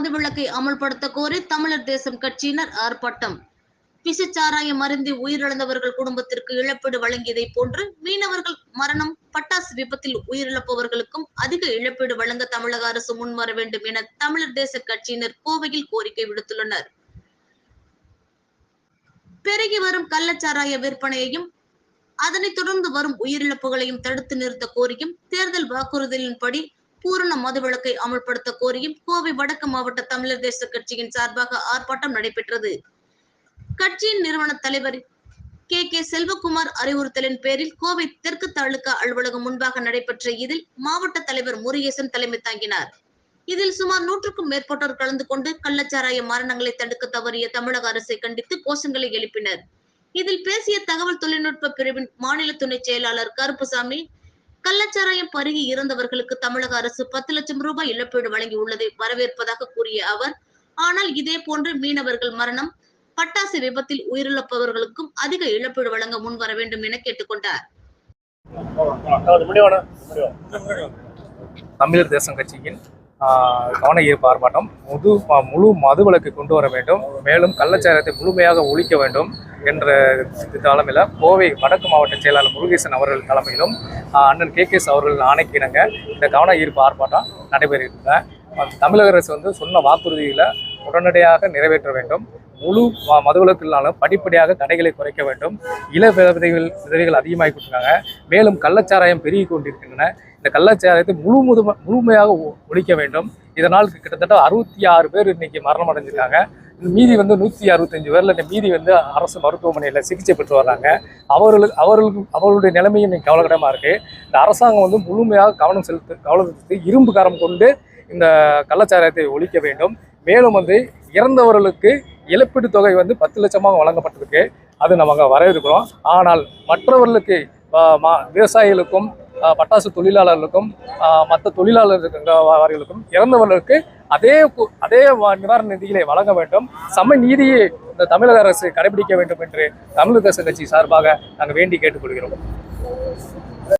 மதுவிலக்கை அமல்படுத்த கோரி தமிழர் தேசம் கட்சியினர் ஆர்ப்பாட்டம். விஷச்சாராயம் மருந்தி உயிரிழந்தவர்கள் குடும்பத்திற்கு இழப்பீடு வழங்கியதை போன்று மீனவர்கள் மரணம் பட்டாசு விபத்தில் உயிரிழப்பவர்களுக்கும் அதிக இழப்பீடு வழங்க தமிழக அரசு முன்வர வேண்டும் என தமிழர் தேச கட்சியினர் கோவையில் கோரிக்கை விடுத்துள்ளனர். பெருகி வரும் கள்ளச்சாராய விற்பனையையும் அதனைத் தொடர்ந்து வரும் உயிரிழப்புகளையும் தடுத்து நிறுத்த கோரியும் தேர்தல் வாக்குறுதியின்படி பூரண மதுவிலக்கை அமல்படுத்த கோரியும் கோவை வடக்கு மாவட்ட தமிழர் தேச கட்சியின் சார்பாக ஆர்ப்பாட்டம் நடைபெற்றது. கட்சியின் நிறுவன தலைவர் கே. கே. செல்வகுமார் அறிவுறுத்தலின் பேரில் கோவை தெற்கு தாலுகா அலுவலகம் முன்பாக நடைபெற்ற இதில் மாவட்ட தலைவர் முருகேசன் தலைமை தாங்கினார். இதில் சுமார் நூற்றுக்கும் மேற்பட்டோர் கலந்து கொண்டு கள்ளச்சாராய மரணங்களை தடுக்க தவறிய தமிழக அரசை கண்டித்து கோஷங்களை எழுப்பினர். இதில் பேசிய தகவல் தொழில்நுட்ப பிரிவின் மாநில துணை செயலாளர் கருப்புசாமி கள்ளச்சாராயம் பருகி இறந்தவர்களுக்கு தமிழக அரசு பத்து லட்சம் ரூபாய் இழப்பீடு வழங்கி உள்ளதை வரவேற்பதாக கூறிய அவர் ஆனால் இதே போன்று மீனவர்கள் மரணம் பட்டாசு விபத்தில் உயிரிழப்பவர்களுக்கும் அதிக இழப்பீடு வழங்க முன் வர வேண்டும் என கேட்டுக்கொண்டார். தமிழர் தேசம் கட்சியின் ஆஹ், கவன ஈர்ப்பு ஆர்ப்பாட்டம் முது ம- முழு மதுவிலக்கு கொண்டு வர வேண்டும். மேலும் கள்ளச்சாரத்தை முழுமையாக ஒழிக்க வேண்டும். என்ற தலைமையில் கோவை வடக்கு மாவட்ட செயலாளர் முருகேசன் அவர்கள் தலைமையிலும் அண்ணன் கே கேஸ் அவர்கள் ஆணைக்கிணங்க இந்த கவன ஈர்ப்பு ஆர்ப்பாட்டம் நடைபெறுகின்றன. தமிழக அரசு வந்து சொன்ன வாக்குறுதிகளை உடனடியாக நிறைவேற்ற வேண்டும். முழு ம- படிப்படியாக கடைகளை குறைக்க வேண்டும். இள விதைகள் விதைகள் அதிகமாகி கொண்டிருக்காங்க. மேலும் கள்ளச்சாராயம் பெருகி கொண்டிருக்கின்றன. இந்த கள்ளச்சாராயத்தை முழு முது முழுமையாக ஒழிக்க வேண்டும். இதனால் கிட்டத்தட்ட அறுபத்தி ஆறு பேர் இன்னைக்கு மரணம் அடைஞ்சிருக்காங்க மீதி வந்து நூற்றி அறுபத்தஞ்சு பேரில் இந்த மீதி வந்து அரசு மருத்துவமனையில் சிகிச்சை பெற்று வர்றாங்க. அவர்களுக்கு அவர்களுக்கு அவர்களுடைய நிலைமையும் இன்னைக்கு கவலைக்கிடமாக இருக்குது இந்த அரசாங்கம் வந்து முழுமையாக கவனம் செலுத்து கவனம் செலுத்தி இரும்பு கரம் கொண்டு இந்த கள்ளச்சாராயத்தை ஒழிக்க வேண்டும். மேலும் வந்து இறந்தவர்களுக்கு இழப்பீட்டு தொகை வந்து பத்து லட்சமாக வழங்கப்பட்டிருக்கு. அது நம்ம வரவேற்கிறோம். ஆனால் மற்றவர்களுக்கு விவசாயிகளுக்கும் பட்டாசு தொழிலாளர்களுக்கும் மற்ற தொழிலாளர்களுக்கும் இறந்தவர்களுக்கு அதே அதே நிவாரண நிதிகளை வழங்க வேண்டும். சம நீதியை இந்த தமிழக அரசு கடைபிடிக்க வேண்டும் என்று தமிழக அரசு கட்சி சார்பாக நாங்கள் வேண்டி கேட்டுக்கொள்கிறோம்.